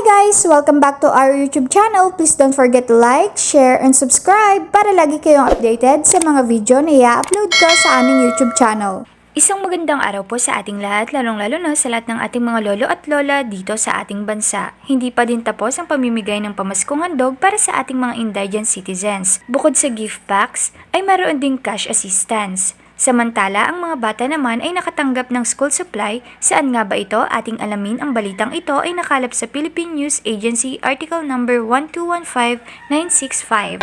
guys! Welcome back to our YouTube channel. Please don't forget to like, share, and subscribe para lagi kayong updated sa mga video na i-upload ko sa aming YouTube channel. Isang magandang araw po sa ating lahat, lalong-lalo na sa lahat ng ating mga lolo at lola dito sa ating bansa. Hindi pa din tapos ang pamimigay ng pamaskong handog para sa ating mga indigent citizens. Bukod sa gift packs, ay mayroon ding cash assistance. Samantala, ang mga bata naman ay nakatanggap ng school supply. Saan nga ba ito? Ating alamin ang balitang ito ay nakalap sa Philippine News Agency article number 1215965.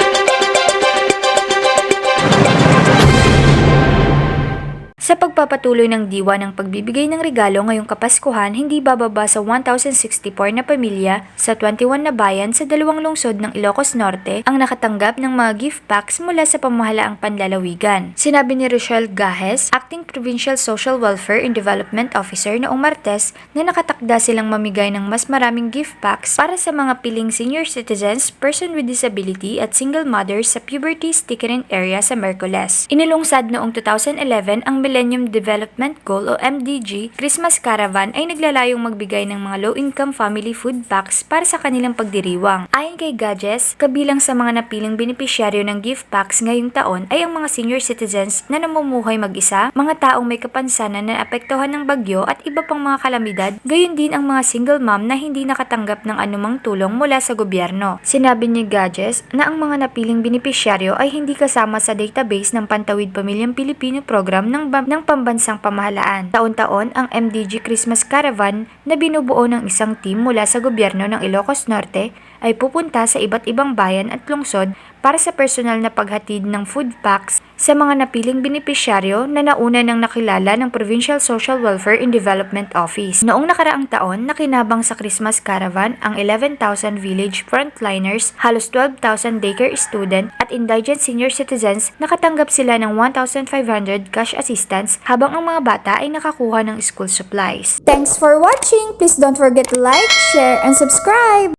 Sa pagpapatuloy ng diwa ng pagbibigay ng regalo ngayong Kapaskuhan, hindi bababa sa 1,064 na pamilya sa 21 na bayan sa dalawang lungsod ng Ilocos Norte ang nakatanggap ng mga gift packs mula sa pamahalaang panlalawigan. Sinabi ni Rochelle Gahes, Acting Provincial Social Welfare and Development Officer noong Martes na nakatakda silang mamigay ng mas maraming gift packs para sa mga piling senior citizens, person with disability at single mothers sa puberty stickering area sa Mercoles. Inilungsad noong 2011 ang Development Goal o MDG, Christmas Caravan ay naglalayong magbigay ng mga low-income family food packs para sa kanilang pagdiriwang. Ayon kay Gadges, kabilang sa mga napiling benepisyaryo ng gift packs ngayong taon ay ang mga senior citizens na namumuhay mag-isa, mga taong may kapansanan na apektuhan ng bagyo at iba pang mga kalamidad, gayon din ang mga single mom na hindi nakatanggap ng anumang tulong mula sa gobyerno. Sinabi ni Gadges na ang mga napiling benepisyaryo ay hindi kasama sa database ng Pantawid Pamilyang Pilipino program ng bam- ng pambansang pamahalaan. Taon-taon ang MDG Christmas Caravan na binubuo ng isang team mula sa gobyerno ng Ilocos Norte ay pupunta sa iba't ibang bayan at lungsod para sa personal na paghatid ng food packs sa mga napiling benepisyaryo na nauna ng nakilala ng Provincial Social Welfare and Development Office. Noong nakaraang taon, nakinabang sa Christmas Caravan ang 11,000 village frontliners, halos 12,000 daycare student at indigent senior citizens nakatanggap sila ng 1,500 cash assistance habang ang mga bata ay nakakuha ng school supplies. Thanks for watching! Please don't forget to like, share, and subscribe!